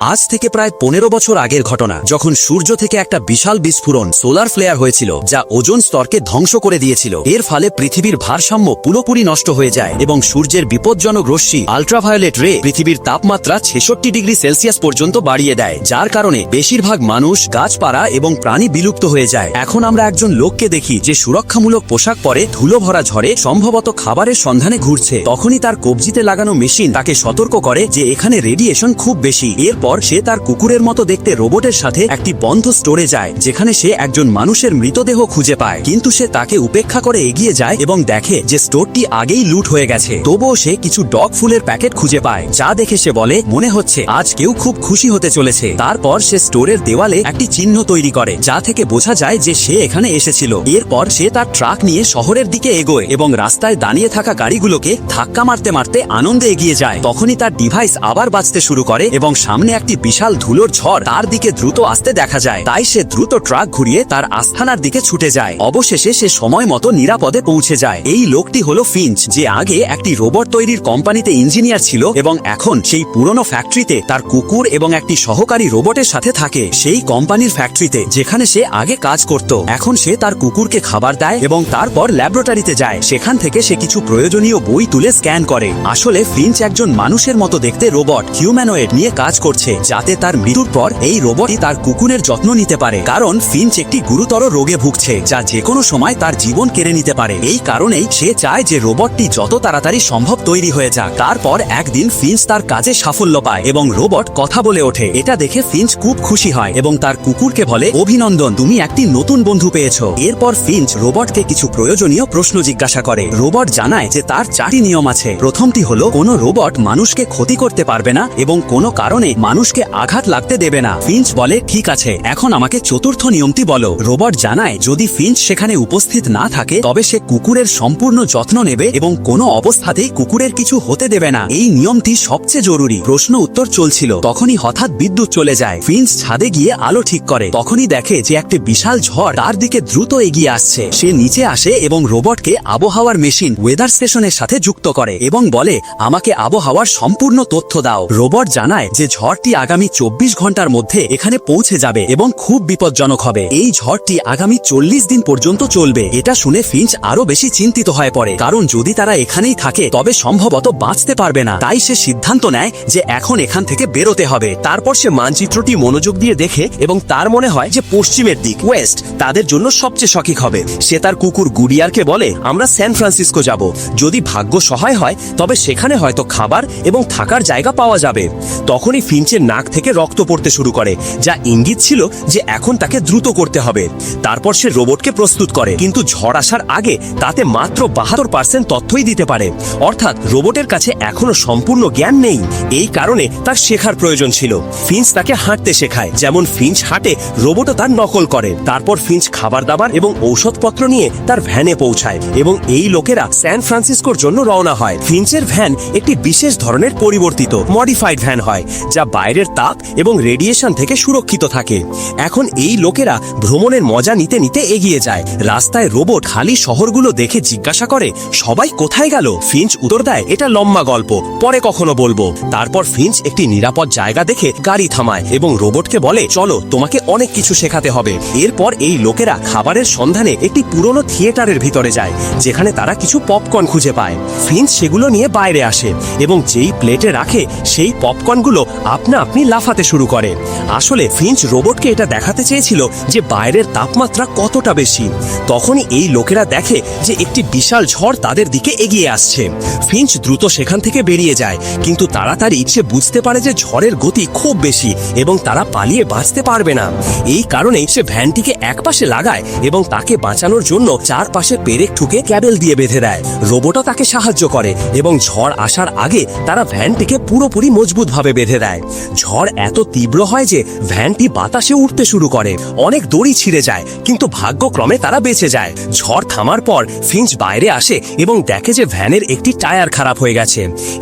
আজ থেকে প্রায় পনেরো বছর আগের ঘটনা, যখন সূর্য থেকে একটা বিশাল বিস্ফোরণ সোলার ফ্লেয়ার হয়েছিল, যা ওজোন স্তরকে ধ্বংস করে দিয়েছিল। এর ফলে পৃথিবীর ভারসাম্য পুরোপুরি নষ্ট হয়ে যায় এবং সূর্যের বিপজ্জনক রশ্মি আলট্রাভায়োলেট রে পৃথিবীর তাপমাত্রা ছেষট্টি ডিগ্রি সেলসিয়াস পর্যন্ত বাড়িয়ে দেয়, যার কারণে বেশিরভাগ মানুষ গাছপাড়া এবং প্রাণী বিলুপ্ত হয়ে যায়। এখন আমরা একজন লোককে দেখি যে সুরক্ষামূলক পোশাক পরে ধুলো ভরা ঝড়ে সম্ভবত খাবারের সন্ধানে ঘুরছে। তখনই তার কবজিতে লাগানো মেশিন তাকে সতর্ক করে যে এখানে রেডিয়েশন খুব বেশি। এরপর সে তার কুকুরের মতো দেখতে রোবটের সাথে একটি বন্ধ স্টোরে যায়, যেখানে সে একজন মানুষের মৃতদেহ খুঁজে পায়। কিন্তু সে তাকে উপেক্ষা করে এগিয়ে যায় এবং দেখে যে স্টোরটি আগেই লুট হয়ে গেছে। তবুও সে কিছু ডগ ফুলের প্যাকেট খুঁজে পায়, যা দেখে সে বলে, মনে হচ্ছে আজ কেউ খুব খুশি হতে চলেছে। তারপর সে স্টোরের দেওয়ালে একটি চিহ্ন তৈরি করে, যা থেকে বোঝা যায় যে সে এখানে এসেছিল। এরপর সে তার ট্রাক নিয়ে শহরের দিকে এগোয় এবং রাস্তায় দাঁড়িয়ে থাকা গাড়িগুলোকে ধাক্কা মারতে মারতে আনন্দে এগিয়ে যায়। তখনই তার ডিভাইস আবার বাঁচতে শুরু করে এবং সামনে একটি বিশাল ধুলোর ঝড় তার দিকে দ্রুত আসতে দেখা যায়। তাই সে দ্রুত ট্রাক ঘুরিয়ে তার আস্থানার দিকে ছুটে যায়। অবশেষে সে সময় মতো নিরাপদে পৌঁছে যায়। এই লোকটি হলো ফিঞ্চ, যে আগে একটি রোবট তৈরির কোম্পানিতে ইঞ্জিনিয়ার ছিল এবং এখন সেই পুরনো ফ্যাক্টরিতে তার কুকুর এবং একটি সহকারী রোবটের সাথে থাকে। সেই কোম্পানির ফ্যাক্টরিতে, যেখানে সে আগে কাজ করত। এখন সে তার কুকুরকে খাবার দেয় এবং তারপর ল্যাবরেটরিতে যায়। সেখান থেকে সে কিছু প্রয়োজনীয় বই তুলে স্ক্যান করে। আসলে ফিঞ্চ একজন মানুষের মতো দেখতে রোবট, হিউম্যানোয়েড নিয়ে কাজ করছে। যাতে তার মৃত্যুর পর এই রোবটই তার কুকুরের যত্ন নিতে পারে। কারণ ফিঞ্চ একটি গুরুতর রোগে ভুগছে, যা যে কোনো সময় তার জীবন কেড়ে নিতে পারে। এই কারণেই সে চায় যে রোবটটি যত তাড়াতাড়ি সম্ভব তৈরি হয়ে যাক। তারপর একদিন ফিঞ্চ তার কাজে সাফল্য পায় এবং রোবট কথা বলে ওঠে। এটা দেখে ফিঞ্চ খুব খুশি হয় এবং তার কুকুরকে বলে, অভিনন্দন, তুমি একটি নতুন বন্ধু পেয়েছ। এরপর ফিঞ্চ রোবটকে কিছু প্রয়োজনীয় প্রশ্ন জিজ্ঞাসা করে। রোবট জানায় যে তার চারটি নিয়ম আছে। প্রথমটি হলো, কোনো রোবট মানুষকে ক্ষতি করতে পারবে না এবং কোনো কারণে মানুষকে আঘাত লাগতে দেবে না। ফিঞ্চ বলে, ঠিক আছে, এখন আমাকে চতুর্থ নিয়মটি বলো। রোবট জানায়, যদি ফিঞ্চ সেখানে উপস্থিত না থাকে, তবে সে কুকুরের সম্পূর্ণ যত্ন নেবে এবং কোনো অবস্থাতেই কুকুরের কিছু হতে দেবে না। এই নিয়মটি সবচেয়ে জরুরি। প্রশ্ন উত্তর চলছিল। তখনই হঠাৎ বিদ্যুৎ চলে যায়। ফিঞ্চ ছাদে গিয়ে আলো ঠিক করে। তখনই দেখে যে একটি বিশাল ঝড় তার দিকে দ্রুত এগিয়ে আসছে। সে নিচে আসে এবং রোবটকে আবহাওয়ার মেশিন, ওয়েদার স্টেশনের সাথে যুক্ত করে এবং বলে, আমাকে আবহাওয়ার সম্পূর্ণ তথ্য দাও। রোবট জানায় যে ঝড়টি আগামী চব্বিশ ঘণ্টার মধ্যে এখানে পৌঁছে যাবে এবং খুব বিপজ্জনক হবে। এই ঝড়টি আগামী চল্লিশ দিন পর্যন্ত চলবে। এটা শুনে ফিঞ্চ আরও বেশি চিন্তিত হয়ে পড়ে। কারণ যদি তারা এখানেই থাকে, তবে সম্ভবত বাঁচতে পারবে না। তাই সে সিদ্ধান্ত নেয় যে এখন এখান থেকে বেরোতে হবে। তারপর সে মানচিত্রটি মনোযোগ দিয়ে দেখে এবং তার মনে হয় যে পশ্চিমের দিক, ওয়েস্ট, তাদের জন্য সবচেয়ে সঠিক হবে। সে তার কুকুর গুডিয়ারকে বলে, আমরা স্যান ফ্রান্সিসকো যাব। যদি ভাগ্য সহায় হয়, তবে সেখানে হয়তো খাবার এবং থাকার জায়গা পাওয়া যাবে। তখনই ফিঞ্চের নাক থেকে রক্ত পড়তে শুরু করে, যা ইঙ্গিত ছিল যে এখন তাকে দ্রুত করতে হবে। তারপর সে রোবটকে প্রস্তুত করে, কিন্তু ঝড় আসার আগে তাতে মাত্র বাহাত্তর পার্সেন্ট তথ্যই দিতে পারে। অর্থাৎ রোবটের কাছে এখনও সম্পূর্ণ জ্ঞান নেই। এই কারণে তার শেখার প্রয়োজন ছিল। ফিঞ্চ তাকে হাঁটতে শেখায়, যেমন ফিঞ্চ হাঁটে রোবটও তার নকল করে। তারপর ফিঞ্চ খাবার দাবার এবং ঔষধপত্র নিয়ে তার ভ্যানে পৌঁছায় এবং এই লোকেরা স্যান ফ্রান্সিসকোর জন্য রওনা হয়। ফিঞ্চের ভ্যান একটি বিশেষ ধরনের পরিবর্তিত, মডিফাইড ভ্যান হয়, যা বাইরের তাপ এবং রেডিয়েশন থেকে সুরক্ষিত থাকে। এখন এই লোকেরা ভ্রমণের মজা নিতে নিতে এগিয়ে যায়। রাস্তায় রোবট খালি শহরগুলো দেখে জিজ্ঞাসা করে, সবাই কোথায় গেল? ফিঞ্চ উত্তর দেয়, এটা লম্বা গল্প, পরে কখনো বলব। তারপর ফিঞ্চ একটি নিরাপদ জায়গা দেখে গাড়ি থামায় এবং রোবটকে বলে, চলো, তোমাকে অনেক কিছু শেখাতে হবে। এরপর এই লোকেরা খাবারের সন্ধানে একটি পুরনো থিয়েটারের ভিতরে যায়, যেখানে তারা কিছু পপকর্ন খুঁজে পায়। ফিঞ্চ সেগুলো নিয়ে বাইরে আসে এবং যেই প্লেটে রাখে, সেই পপকর্নগুলো আপনা আপনি লাফাতে শুরু করে আসলে ফিঞ্চ রোবটকে এটা দেখাতে চেয়েছিল যে বাইরের তাপমাত্রা কতটা বেশি। তখনই এই লোকেরা দেখে যে একটি বিশাল ঝড় তাদের দিকে এগিয়ে আসছে। ফিঞ্চ দ্রুত সেখান থেকে বেরিয়ে যায়, কিন্তু তাড়াতাড়ি সে বুঝতে পারে যে ঝড়ের গতি খুব বেশি এবং তারা পালিয়ে বাঁচতে পারবে না। এই কারণেই সে ভ্যানটিকে একপাশে লাগায় এবং তাকে বাঁচানোর জন্য চারপাশে পেরেক ঠুকে ক্যাবেল দিয়ে বেঁধে দেয়। রোবটও তাকে সাহায্য করে এবং ঝড় আসার আগে তারা ভ্যানটিকে পুরোপুরি মজবুতভাবে বেঁধে দেয়। ঝড় এত তীব্র হয় যে ভ্যানটি বাতাসে উঠতে শুরু করে। অনেক দড়ি ছিঁড়ে যায়, কিন্তু ভাগ্যক্রমে তারা বেঁচে যায়। ঝড় থামার পর ফিঞ্চ বাইরে আসে এবং দেখে যে ভ্যানের একটি টায়ার খারাপ হয়ে গেছে।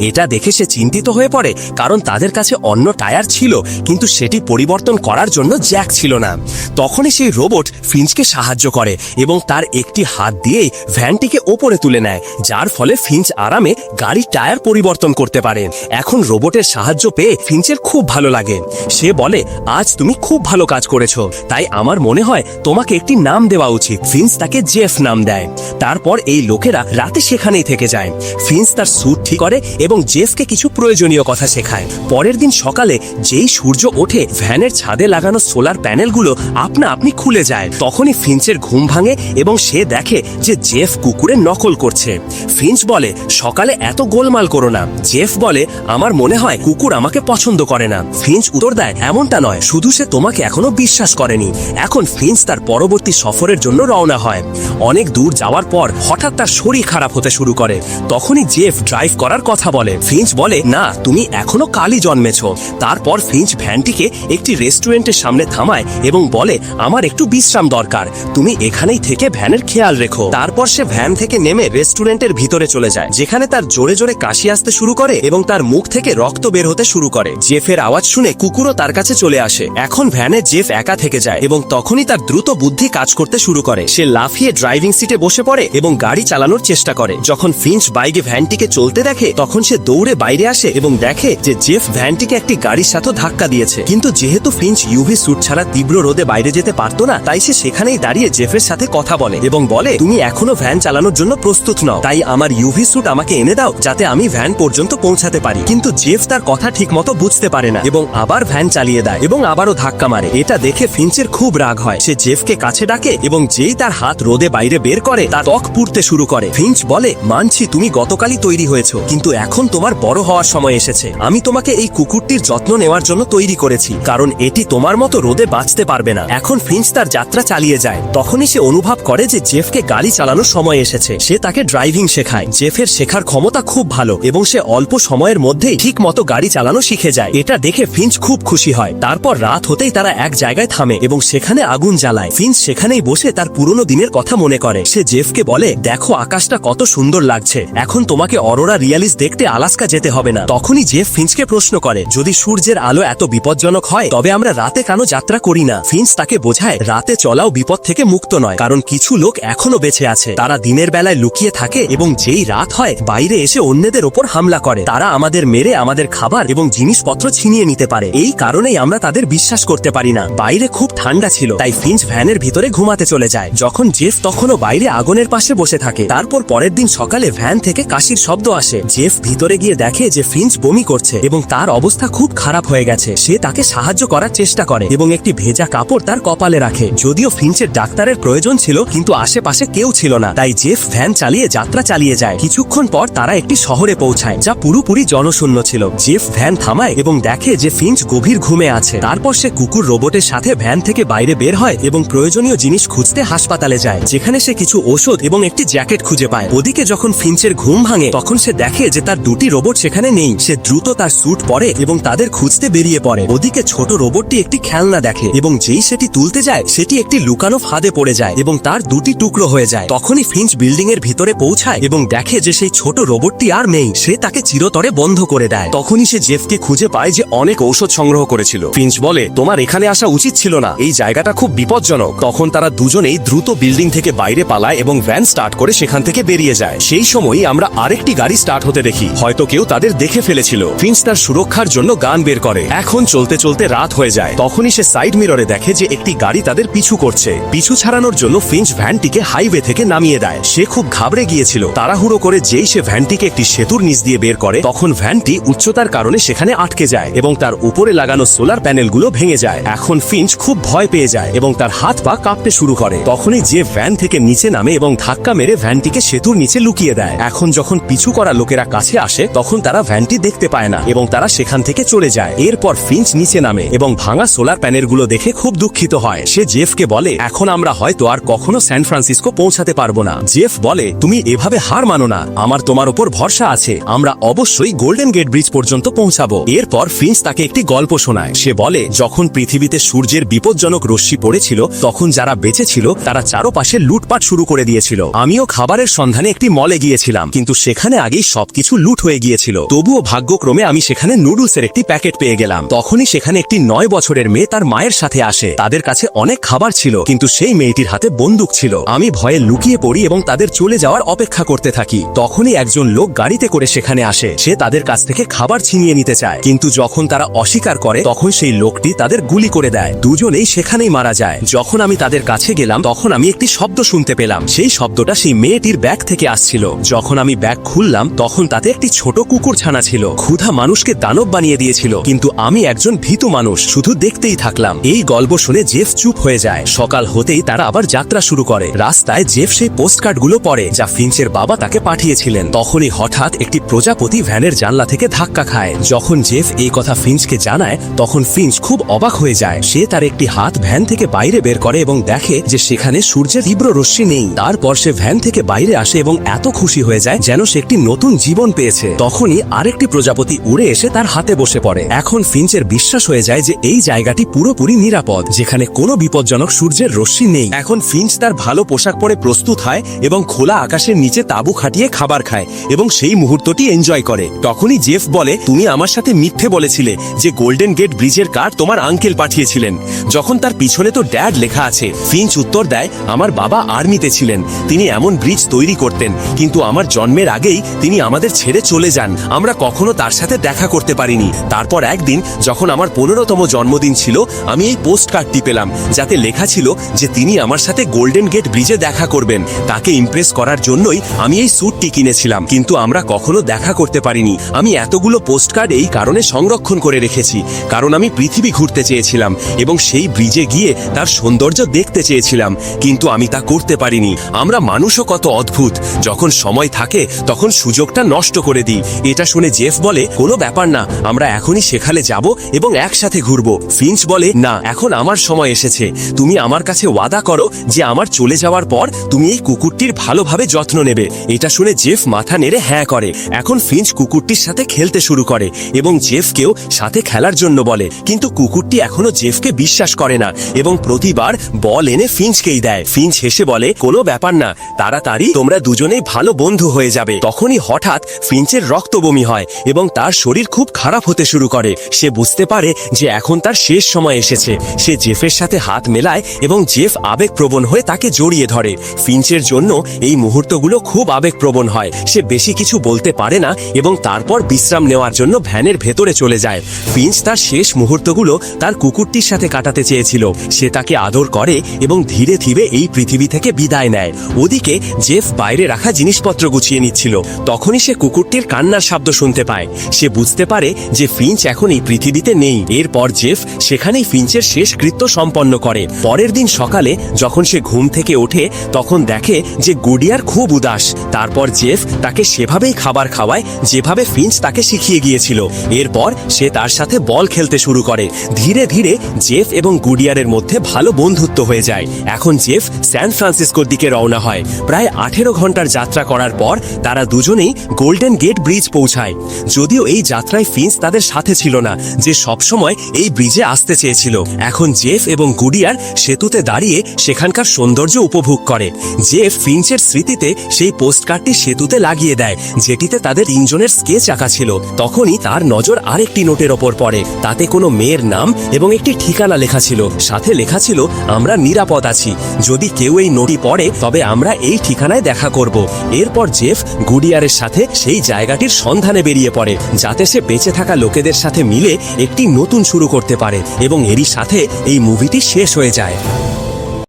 এটা দেখে সে চিন্তিত হয়ে পড়ে, কারণ তাদের কাছে অন্য টায়ার ছিল, কিন্তু সেটি পরিবর্তন করার জন্য জ্যাক ছিল না। তখনই সেই রোবট ফিঞ্চকে সাহায্য করে এবং তার একটি হাত দিয়েই ভ্যানটিকে ওপরে তুলে নেয়, যার ফলে ফিঞ্চ আরামে গাড়ির টায়ার পরিবর্তন করতে পারে। এখন রোবটের সাহায্য পেয়ে ফিঞ্চের খুব ভালো লাগে। সে বলে, আজ তুমি খুব ভালো কাজ করেছ। তাই আমার মনে হয় তোমাকে একটি নাম দেওয়া উচিত। ফিন্স তাকে জেফ নাম দেয়। তারপর এই লোকেরা রাতে সেখানেই থেকে যায়। ফিন্স তার স্যুট ঠিক করে এবং জেফকে কিছু প্রয়োজনীয় কথা শেখায়। পরের দিন সকালে যেই সূর্য ওঠে, ভ্যানের ছাদে লাগানো সোলার প্যানেলগুলো আপনা আপনি খুলে যায়। তখনই ফিঞ্চের ঘুম ভাঙে এবং সে দেখে যে জেফ কুকুরের নকল করছে। ফিঞ্চ বলে, সকালে এত গোলমাল করো না। জেফ বলে, আমার মনে হয় কুকুর আমাকে পছন্দ করে না। ফিঞ্চ উত্তর দেয়, এমনটা নয়। শুধু সে তোমাকে এখনও বিশ্বাস করেনি। এখন ফিঞ্চ তার পরবর্তী সফরের জন্য রওনা হয়। অনেক দূর যাওয়ার পর হঠাৎ তার শরীর খারাপ হতে শুরু করে। তখনই জেফ ড্রাইভ করার কথা বলে। ফিঞ্চ বলে, না, তুমি এখনও কালই জন্মেছ। তারপর ফিঞ্চ ভ্যানটিকে একটি রেস্টুরেন্টের সামনে থামায় এবং বলে, আমার একটু বিশ্রাম দরকার। তুমি এখানেই থেকে ভ্যানের খেয়াল রেখো। তারপর সে ভ্যান থেকে নেমে রেস্টুরেন্টের ভিতরে চলে যায়, যেখানে তার জোরে জোরে কাশি আসতে শুরু করে এবং তার মুখ থেকে রক্ত বের হতে শুরু করে। জেফের আওয়াজ শুনে কুকুরও তার কাছে চলে আসে। এখন ভ্যানে জেফ একা থেকে যায় এবং তখনই তার দ্রুত বুদ্ধি কাজ করতে শুরু করে। সে লাফিয়ে ড্রাইভিং সিটে বসে পড়ে এবং গাড়ি চালানোর চেষ্টা করে। যখন ফিঞ্চ বাইকে ভ্যানটিকে চলতে দেখে, তখন সে দৌড়ে বাইরে আসে এবং দেখে যে জেফ ভ্যানটিকে একটি গাড়ির সাথে ধাক্কা দিয়েছে। কিন্তু যেহেতু ফিঞ্চ ইউভি স্যুট ছাড়া তীব্র রোদে বাইরে যেতে পারতো না, তাই সে সেখানেই দাঁড়িয়ে জেফের সাথে কথা বলে এবং বলে, তুমি এখনও ভ্যান চালানোর জন্য প্রস্তুত নও। তাই আমার ইউভি স্যুট আমাকে এনে দাও, যাতে আমি ভ্যান পর্যন্ত পৌঁছাতে পারি। কিন্তু জেফ তার কথা ঠিক মতো বুঝতে পারে না। এবং আবার ভ্যান চালিয়ে দেয় এবং আবারও ধাক্কা মারে। এটা দেখে ফিঞ্চের খুব রাগ হয়। সে জেফকে কাছে ডাকে এবং যেই তার হাত রোদে বাইরে বের করে তার ত্বক পুড়তে শুরু করে। ফিঞ্চ বলে, মানছি তুমি গতকালই তৈরি হয়েছো, কিন্তু এখন তোমার বড় হওয়ার সময় এসেছে। আমি তোমাকে এই কুকুরটির যত্ন নেওয়ার জন্য তৈরি করেছি, কারণ এটি তোমার মতো রোদে বাঁচতে পারবে না। এখন ফিঞ্চ তার যাত্রা চালিয়ে যায়। তখনই সে অনুভব করে যে জেফকে গাড়ি চালানোর সময় এসেছে। সে তাকে ড্রাইভিং শেখায়। জেফের শেখার ক্ষমতা খুব ভালো এবং সে অল্প সময়ের মধ্যেই ঠিক মতো গাড়ি চালানো শিখে যায়। এটা দেখে ফিঞ্চ খুব খুশি হয়। তারপর রাত হতেই তারা এক জায়গায় থামে এবং সেখানে আগুন জ্বালায়। ফিঞ্চ সেখানেই বসে তার পুরনো দিনের কথা মনে করে। সে জেফকে বলে, দেখো আকাশটা কত সুন্দর লাগছে। এখন তোমাকে অরোরা রিয়ালিস দেখতে আলাস্কা যেতে হবে না। তখনই জেফ ফিঞ্চকে প্রশ্ন করে, যদি সূর্যের আলো এত বিপজ্জনক হয়, তবে আমরা রাতে কেন যাত্রা করি না? ফিঞ্চ তাকে বোঝায়, রাতে চলাও বিপদ থেকে মুক্ত নয়, কারণ কিছু লোক এখনও বেঁচে আছে। তারা দিনের বেলায় লুকিয়ে থাকে এবং যেই রাত হয়, বাইরে এসে অন্যদের ওপর হামলা করে। তারা আমাদের মেরে আমাদের খাবার এবং জিনিসপত্র ছিনিয়ে নিতে পারে। এই কারণেই আমরা তাদের বিশ্বাস করতে পারি না। বাইরে খুব ঠান্ডা ছিল, তাই ফিঞ্চ ভ্যানের ভিতরে ঘুমাতে চলে যায়। যখন জেফ তখনও বাইরে আগুনের পাশে বসে থাকে, তারপর পরের দিন সকালে ভ্যান থেকে কাশির শব্দ আসে। জেফ ভিতরে গিয়ে দেখে যে ফিঞ্চ বমি করছে এবং তার অবস্থা খুব খারাপ হয়ে গেছে। সে তাকে সাহায্য করার চেষ্টা করে এবং একটি ভেজা কাপড় তার কপালে রাখে। যদিও ফিঞ্চের ডাক্তারের প্রয়োজন ছিল, কিন্তু আশেপাশে কেউ ছিল না, তাই জেফ ভ্যান চালিয়ে যাত্রা চালিয়ে যায়। কিছুক্ষণ পর তারা একটি শহরে পৌঁছায়, যা পুরোপুরি জনশূন্য ছিল। জেফ ভ্যান থামায় এবং দেখে যে ফিঞ্চ গভীর ঘুমে আছে। তারপর সে কুকুর রোবটের সাথে ভ্যান থেকে বাইরে বের হয় এবং প্রয়োজনীয় জিনিস খুঁজতে হাসপাতালে যায়, যেখানে সে কিছু ওষুধ এবং একটি জ্যাকেট খুঁজে পায়। ওদিকে যখন ফিঞ্চের ঘুম ভাঙে, তখন সে দেখে যে তার দুটি রোবট সেখানে নেই। সে দ্রুত তার স্যুট পরে এবং তাদের খুঁজতে বেরিয়ে পড়ে। ওদিকে ছোট রোবটটি একটি খেলনা দেখে এবং যেই সেটি তুলতে যায়, সেটি একটি লুকানো ফাঁদে পড়ে যায় এবং তার দুটি টুকরো হয়ে যায়। তখনই ফিঞ্চ বিল্ডিং এর ভিতরে পৌঁছায় এবং দেখে যে সেই ছোট রোবটটি আর নেই, সে তাকে চিরতরে বন্ধ করে দেয়। তখনই সে জেফকে খুঁজে পায় যে অনেক ঔষধ সংগ্রহ করেছিল। ফিঞ্চ বলে, তোমার এখানে আসা উচিত ছিল না। এই জায়গাটা খুব বিপজ্জনক। তখন তারা দুজনেই দ্রুত বিল্ডিং থেকে বাইরে পালায় এবং ভ্যান স্টার্ট করে সেখান থেকে বেরিয়ে যায়। সেই সময়ই আমরা আরেকটি গাড়ি স্টার্ট হতে দেখি। হয়তো কেউ তাদের দেখে ফেলেছিল। ফিঞ্চ তার সুরক্ষার জন্য গান বের করে। এখন চলতে চলতে রাত হয়ে যায়। তখনই সে সাইড মিররে দেখে যে একটি গাড়ি তাদের পিছু করছে। পিছু ছাড়ানোর জন্য ফিঞ্চ ভ্যানটিকে হাইওয়ে থেকে নামিয়ে দেয়। সে খুব ঘাবড়ে গিয়েছিল। তাড়াহুড়ো করে যেই সে ভ্যানটিকে একটি সেতুর নিচ দিয়ে বের করে, তখন ভ্যানটি উচ্চতার কারণে সেখানে আটকে যায়। এবং তার উপরে লাগানো সোলার প্যানেলগুলো ভেঙে যায়। এখন ফিঞ্চ খুব ভয় পেয়ে যায় এবং তার হাত পা কাঁপতে শুরু করে। তখনই যে ভ্যান থেকে নিচে নামে এবং ধাক্কা মেরে ভ্যানটিকে সেতুর নিচে লুকিয়ে দেয়। এখন যখন পিছু করা লোকেরা কাছে আসে, তখন তারা ভ্যানটি দেখতে পায় না এবং তারা সেখান থেকে চলে যায়। এরপর ফিঞ্চ নিচে নামে এবং ভাঙা সোলার প্যানেলগুলো দেখে খুব দুঃখিত হয়। সে জেফকে বলে, এখন আমরা হয়তো আর কখনো স্যান ফ্রান্সিসকো পৌঁছাতে পারব না। জেফ বলে, তুমি এভাবে হার মানো না। আমার তোমার উপর ভরসা আছে। আমরা অবশ্যই গোল্ডেন গেট ব্রিজ পর্যন্ত পৌঁছাবো। এরপর ফিঞ্চ তাকে একটি গল্প শোনায়। সে বলে, যখন পৃথিবীতে সূর্যের বিপজ্জনক রশ্মি পড়েছিল, তখন যারা বেঁচে ছিল তারা চারপাশে লুটপাট শুরু করে দিয়েছিল। আমিও খাবারের সন্ধানে একটি মলে গিয়েছিলাম, কিন্তু সেখানে আগেই সবকিছু লুট হয়ে গিয়েছিল। তবুও ভাগ্যক্রমে আমি সেখানে নুডলসের একটি প্যাকেট পেয়ে গেলাম। তখনই সেখানে একটি নয় বছরের মেয়ে তার মায়ের সাথে আসে। তাদের কাছে অনেক খাবার ছিল, কিন্তু সেই মেয়েটির হাতে বন্দুক ছিল। আমি ভয়ে লুকিয়ে পড়ি এবং তাদের চলে যাওয়ার অপেক্ষা করতে থাকি। তখনই একজন লোক গাড়িতে করে সেখানে আসে। সে তাদের কাছ থেকে খাবার ছিনিয়ে নিতে চায়, কিন্তু যখন তারা অস্বীকার করে, তখন সেই লোকটি তাদের গুলি করে দেয়। দুজনেই সেখানেই মারা যায়। যখন আমি তাদের কাছে গেলাম, তখন আমি একটি শব্দ শুনতে পেলাম। সেই শব্দটা সেই মেয়েটির ব্যাগ থেকে আসছিল। যখন আমি ব্যাগ খুললাম, তখন তাতে একটি ছোট কুকুর ছানা ছিল। ক্ষুধা মানুষকে দানব বানিয়ে দিয়েছিল। কিন্তু আমি একজন ভীতু মানুষ, শুধু দেখতেই থাকলাম। এই গল্প শুনে জেফ চুপ হয়ে যায়। সকাল হতেই তারা আবার যাত্রা শুরু করে। রাস্তায় জেফ সেই পোস্টকার্ডগুলো পড়ে, যা ফিঞ্চের বাবা তাকে পাঠিয়েছিলেন। তখনই হঠাৎ একটি প্রজাপতি ভ্যানের জানলা থেকে ধাক্কা খায়। যখন জেফ এই কথা ফিঞ্চকে জানায়, তখন ফিঞ্চ খুব অবাক হয়ে যায়। সে তার একটি হাত ভ্যান থেকে বাইরে বের করে এবং দেখে যে সেখানে সূর্যের তীব্র রশ্মি নেই। তারপর সে ভ্যান থেকে বাইরে আসে এবং এত খুশি হয়ে যায় যেন সে একটি নতুন জীবন পেয়েছে। তখনই আরেকটি প্রজাপতি উড়ে এসে তার হাতে বসে পড়ে। এখন ফিঞ্চের বিশ্বাস হয়ে যায় যে এই জায়গাটি পুরোপুরি নিরাপদ, যেখানে কোনো বিপজ্জনক সূর্যের রশ্মি নেই। এখন ফিঞ্চ তার ভালো পোশাক পরে প্রস্তুত হয় এবং খোলা আকাশের নিচে তাঁবু খাটিয়ে খাবার খায় এবং সেই মুহূর্তটি এনজয় করে। তখনই জেফ বলে, তুমি আমার সাথে মিথ্যে বলেছিলে যে গোল্ডেন গেট ব্রিজের কার্ড তোমার আঙ্কেল পাঠিয়েছিলেন। যখন তার পিছনে তো ড্যাড লেখা আছে ফিঞ্চ উত্তর দেয়, আমার বাবা আর্মিতে ছিলেন, তিনি এমন ব্রিজ তৈরি করতেন, কিন্তু আমার জন্মের আগেই তিনি আমাদের ছেড়ে চলে যান, আমরা কখনো তার সাথে দেখা করতে পারিনি। তারপর একদিন, যখন আমার পনেরোতম জন্মদিন ছিল, আমি এই পোস্ট কার্ডটি পেলাম, যাতে লেখা ছিল যে তিনি আমার সাথে গোল্ডেন গেট ব্রিজে দেখা করবেন। তাকে ইমপ্রেস করার জন্যই আমি এই স্যুটটি কিনেছিলাম, কিন্তু আমরা কখনো দেখা করতে পারিনি। আমি এতগুলো পোস্ট কার্ড এই কারণে সংরক্ষণ করে রেখেছি, কারণ আমি পৃথিবী ঘুরতে চেয়েছিলাম এবং সেই ব্রিজে গিয়ে তার সৌন্দর্য দেখতে চেয়েছিলাম, কিন্তু আমি তা করতে পারিনি। আমরা মানুষও কত অদ্ভুত। যখন সময় থাকে, তখন সুযোগটা নষ্ট করে দিই। এটা শুনে জেফ বলে, কোনো ব্যাপার না, আমরা এখনই সেখানে যাব এবং একসাথে ঘুরবো। ফিঞ্চ বলে, না, এখন আমার সময় এসেছে। তুমি আমার কাছে ওয়াদা করো যে আমার চলে যাওয়ার পর তুমি এই কুকুরটির ভালোভাবে যত্ন নেবে। এটা শুনে জেফ মাথা নেড়ে হ্যাঁ করে। এখন ফিঞ্চ কুকুরটির সাথে খেলতে শুরু করে এবং জেফকেও সাথে খেলার জন্য বলে। কিন্তু কুকুরটি এখনও জেফকে বিশ্বাস করে না এবং প্রতিবার বল এনে ফিঞ্চকেই দেয়। ফিঞ্চ হেসে বলে, কোনো ব্যাপার না, তাড়াতাড়ি তোমরা দুজনেই ভালো বন্ধু হয়ে যাবে। তখনই হঠাৎ ফিঞ্চের রক্ত বমি হয় এবং তার শরীর খুব খারাপ হতে শুরু করে। সে বুঝতে পারে যে এখন তার শেষ সময় এসেছে। সে জেফের সাথে হাত মেলায় এবং জেফ আবেগপ্রবণ হয়ে তাকে জড়িয়ে ধরে। ফিঞ্চের জন্য এই মুহূর্তগুলো খুব আবেগপ্রবণ হয়। সে বেশি কিছু বলতে পারে না এবং তারপর বিশ্রাম নেওয়ার জন্য ভ্যানের ভেতরে চলে যায়। ফিঞ্চ তার শেষ মুহূর্তগুলো তার কুকুরটির সাথে কাটাতে চেয়েছিল। সে তাকে আদর করে এবং ধীরে ধীরে এই পৃথিবী থেকে বিদায় নেয়। ওদিকে জেফ বাইরে রাখা জিনিসপত্র গুছিয়ে নিচ্ছিল। তখনই সে কুকুরটির কান্নার শব্দ শুনতে পায়। সে বুঝতে পারে যে ফিঞ্চ এখন এই পৃথিবীতে নেই। এরপর জেফ সেখানেই ফিঞ্চের শেষ কৃত্য সম্পন্ন করে। পরের দিন সকালে যখন সে ঘুম থেকে ওঠে, তখন দেখে যে গুডিয়ার খুব উদাস। তারপর জেফ তাকে সেভাবেই খাবার খাওয়ায়, যেভাবে ফিঞ্চ তাকে শিখিয়ে গিয়েছিল। এরপর সে তার সাথে বল খেলতে শুরু করে। ধীরে ধীরে জেফ এবং গুডিয়ারের মধ্যে ভালো বন্ধুত্ব হয়ে যায়। এখন জেফ স্যান ফ্রান্সিসকোর দিকে রওনা হয়। প্রায় আঠেরো ঘণ্টার যাত্রা করার পর তারা দুজনেই গোল্ডেন গেট ব্রিজ পৌঁছায়। যদিও এই যাত্রায় ফিন্স তাদের সাথে ছিল না, যে সবসময় এই ব্রিজে আসতে চেয়েছিল। এখন জেফ এবং গুডিয়ার সেতুতে দাঁড়িয়ে সেখানকার সৌন্দর্য উপভোগ করে। জেফ ফিঞ্চের স্মৃতিতে সেই পোস্টকার্ডটি সেতুতে লাগিয়ে দেয়, যেটিতে তাদের তিনজনের স্কেচ আঁকা ছিল। তখনই তার নজর আরেকটি নোটের ওপর পড়ে। তাতে কোনো মেয়ের নাম এবং একটি ঠিকানা লেখা ছিল। সাথে লেখা ছিল, আমরা নিরাপদ আছি। যদি কেউ এই নোটি পড়ে, তবে আমরা এই ঠিকানায় দেখা করব। এরপর জেফ গুডিয়ারের সাথে সেই জায়গাটির সন্ধানে বেরিয়ে পড়ে, যাতে সে বেঁচে থাকা লোকেদের সাথে মিলে একটি নতুন শুরু করতে পারে এবং এরই সাথে এই মুভিটি শেষ হয়ে যায়।